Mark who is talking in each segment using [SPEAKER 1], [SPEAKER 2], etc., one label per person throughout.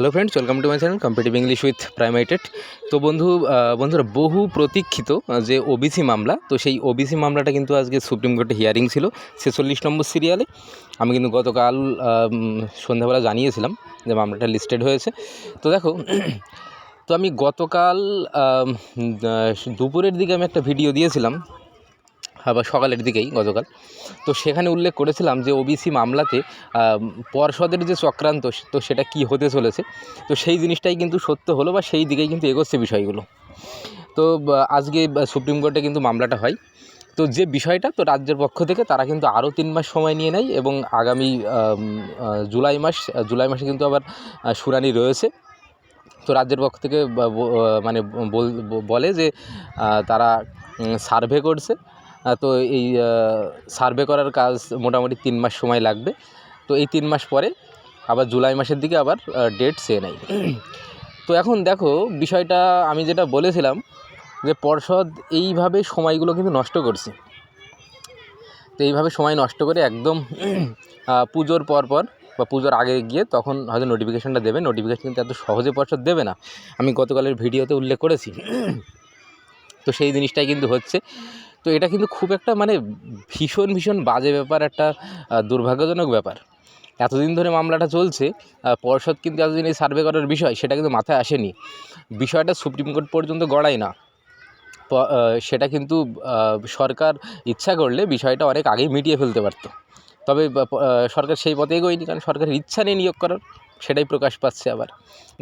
[SPEAKER 1] Hello friends welcome to my channel competitive English with প্রাইমাইটেড তো বন্ধু বন্ধুরা, বহু প্রতীক্ষিত যে ওবিসি মামলা, তো সেই ওবিসি মামলাটা কিন্তু আজকে সুপ্রিম কোর্টে হিয়ারিং ছিল, ছেচল্লিশ নম্বর সিরিয়ালে আমি কিন্তু গতকাল সন্ধ্যাবেলা জানিয়েছিলাম যে মামলাটা লিস্টেড হয়েছে। তো দেখো, তো আমি গতকাল দুপুরের দিকে আমি একটা ভিডিও দিয়েছিলাম আবার সকালের দিকেই গতকাল। তো সেখানে উল্লেখ করেছিলাম যে ওবিসি মামলাতে পর্ষদের যে চক্রান্ত, তো সেটা কি হতে চলেছে? তো সেই জিনিসটাই কিন্তু সত্য হলো বা সেই দিকেই কিন্তু এগোচ্ছে বিষয়গুলো। তো আজকে সুপ্রিম কোর্টে কিন্তু মামলাটা হয়। তো যে বিষয়টা, তো রাজ্যের পক্ষ থেকে তারা কিন্তু আরও তিন মাস সময় নিয়ে নেয় এবং আগামী জুলাই মাস, জুলাই মাসে কিন্তু আবার শুনানি রয়েছে। তো রাজ্যের পক্ষ থেকে, বা- ব- মানে বল- যে তারা সার্ভে করছে। তো এই সার্ভে করার কাজ মোটামুটি তিন মাস সময় লাগবে। তো এই তিন মাস পরে আবার জুলাই মাসের দিকে আবার ডেট চেয়ে নেয় তো এখন দেখো, বিষয়টা আমি যেটা বলেছিলাম যে পর্ষদ এইভাবে সময়গুলো কিন্তু নষ্ট করছে। তো এইভাবে সময় নষ্ট করে একদম পুজোর পর পর বা পুজোর আগে গিয়ে তখন হয়তো নোটিফিকেশানটা দেবে। নোটিফিকেশান কিন্তু এত সহজে পর্ষদ দেবে না। আমি গতকালের ভিডিওতে উল্লেখ করেছি। তো সেই জিনিসটাই কিন্তু হচ্ছে। তো এটা কিন্তু খুব একটা মানে ভীষণ ভীষণ বাজে ব্যাপার, একটা দুর্ভাগ্যজনক ব্যাপার। এতদিন ধরে মামলাটা চলছে পর্ষদ কিন্তু এতদিন এই সার্ভে করার বিষয়, সেটা কিন্তু মাথায় আসেনি। বিষয়টা সুপ্রিম কোর্ট পর্যন্ত গড়ায় না। সেটা কিন্তু সরকার ইচ্ছা করলে বিষয়টা অনেক আগেই মিটিয়ে ফেলতে পারতো। তবে সরকার সেই পথে এগোয়নি, কারণ সরকারের ইচ্ছা নেই নিয়োগ করার। সেটাই প্রকাশ পাচ্ছে আবার।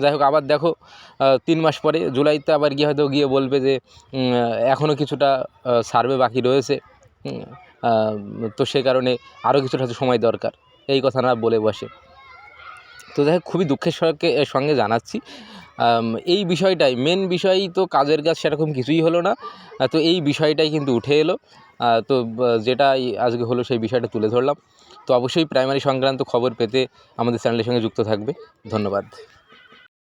[SPEAKER 1] যাই হোক, আবার দেখো তিন মাস পরে জুলাইতে আবার গিয়ে হয়তো গিয়ে বলবে যে এখনও কিছুটা সার্ভে বাকি রয়েছে। তো সে কারণে আরও কিছুটা হয়তো সময় দরকার, এই কথা না বলে বসে। তো যাই হোক, খুবই দুঃখের সঙ্গে সঙ্গে জানাচ্ছি। এই বিষয়টাই মেন বিষয় তো কাজের কাজ সেরকম কিছুই হলো না। তো এই বিষয়টাই কিন্তু উঠে এলো। তো যেটা আজকে হলো সেই বিষয়টা তুলে ধরলাম। তো অবশ্যই প্রাইমারি সংক্রান্ত খবর পেতে আমাদের চ্যানেলের সঙ্গে যুক্ত থাকবে। ধন্যবাদ।